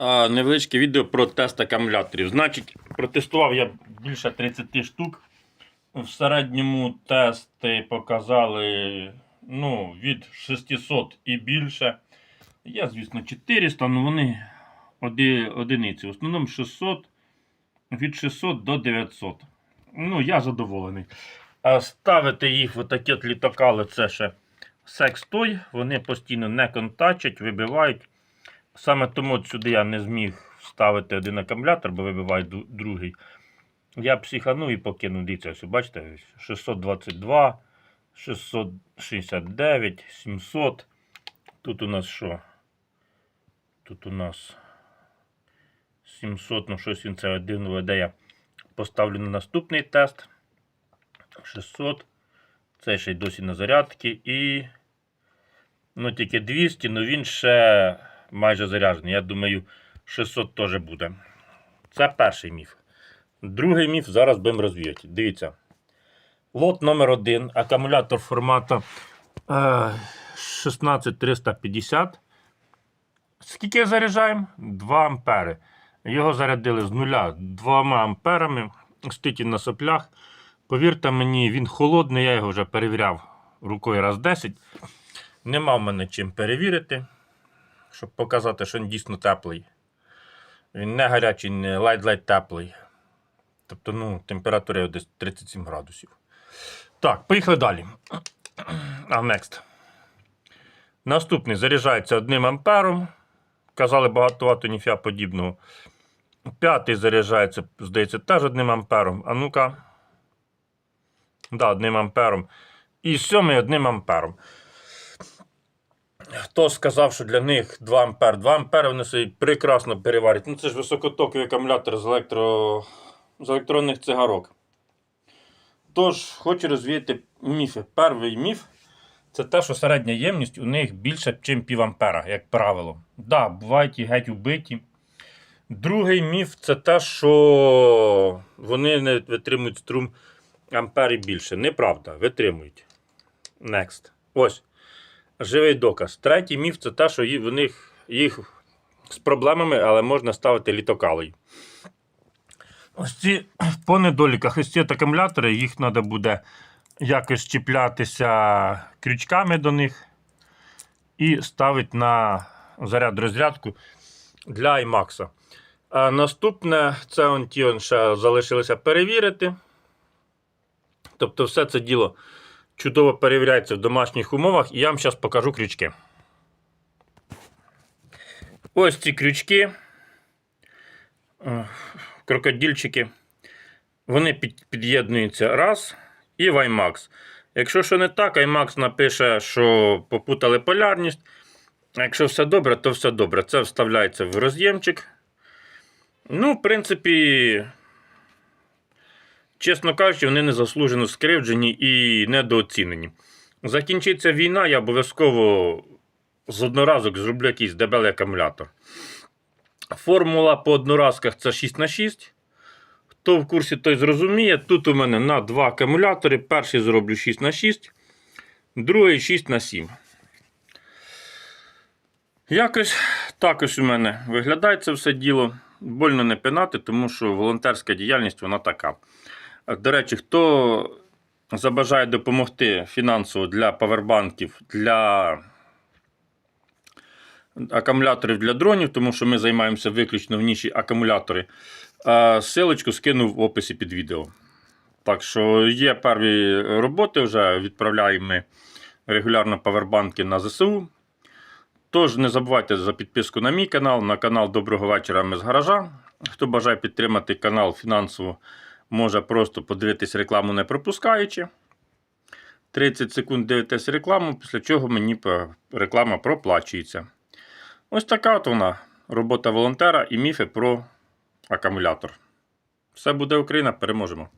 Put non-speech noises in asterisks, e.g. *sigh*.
Невеличке відео про тест акумуляторів. Значить, протестував я більше 30 штук. В середньому тести показали ну, від 600 і більше. Є, звісно, 400, але вони оди, одиниці. В основному 600, від 600 до 900. Ну, я задоволений. Ставити їх в отакі от літакали це ще секс-той. Вони постійно не контачать, вибивають. Саме тому сюди я не зміг вставити один акумулятор, бо вибиває другий. Я психану і покинув. Дивіться, ось, бачите, 622, 669, 700. Тут у нас що? Тут у нас 700, ну щось він це дивно веде. Я поставлю на наступний тест. 600. Це ще й досі на зарядки. І. Ну, тільки 200, ну він ще майже заряджений. Я думаю, 600 теж буде. Це перший міф. Другий міф зараз будемо розвіяти. Дивіться. Лот номер один. Акумулятор формату е, 16350. Скільки заряджаємо? 2 ампери. Його зарядили з нуля 2 амперами. Стоїть на соплях. Повірте мені, він холодний, я його вже перевіряв рукою раз 10. Нема в мене чим перевірити, щоб показати, що він дійсно теплий. Він не гарячий, не ледь-ледь теплий. Тобто, ну, температура десь 37 градусів. Так, поїхали далі. *clears throat* А, next. Наступний заряджається 1 ампером. Казали багато ніфіга подібного. П'ятий заряджається, здається, теж 1 ампером. А ну-ка. Да, 1 ампером. І сьомий 1 ампером. Хто сказав, що для них 2 ампер? 2 ампери вони собі прекрасно переварять. Ну це ж високотоковий акумулятор з, електро... з електронних цигарок. Тож, хочу розвіяти міфи. Перший міф це те, що середня ємність у них більше, ніж пів ампера, як правило. Так, да, бувають і геть убиті. Другий міф це те, що вони не витримують струм ампер і більше. Неправда, витримують. Next. Ось. Живий доказ. Третій міф це те, що в них їх з проблемами, але можна ставити літокалою. Ось ці *clears throat* по недоліках, ось ці акумулятори, їх треба буде якось чіплятися крючками до них і ставити на заряд розрядку для IMAX. А наступне це он ті он ще залишилося перевірити. Тобто, все це діло чудово перевіряється в домашніх умовах, і я вам зараз покажу крючки. Ось ці крючки, крокодильчики. Вони під'єднуються раз і в IMAX. Якщо що не так, IMAX напише, що попутали полярність. А якщо все добре, то все добре. Це вставляється в роз'ємчик. Ну, в принципі, чесно кажучи, вони незаслужено скривджені і недооцінені. Закінчиться війна, я обов'язково з одноразок зроблю якийсь дебелий акумулятор. Формула по одноразках це 6х6. Хто в курсі, той зрозуміє. Тут у мене на два акумулятори. Перший зроблю 6х6, другий 6х7. Якось також у мене виглядає це все діло. Больно не пинати, тому що волонтерська діяльність вона така. До речі, хто забажає допомогти фінансово для павербанків, для акумуляторів для дронів, тому що ми займаємося виключно в ніші акумулятори. Силочку скинув в описі під відео. Так що є перві роботи, вже відправляємо ми регулярно павербанки на ЗСУ. Тож не забувайте за підписку на мій канал, на канал Доброго вечора ми з гаража. Хто бажає підтримати канал фінансово, може просто подивитись рекламу не пропускаючи. 30 секунд дивитесь рекламу, після чого мені реклама проплачується. Ось така от вона робота волонтера і міфи про акумулятор. Все буде Україна, переможемо!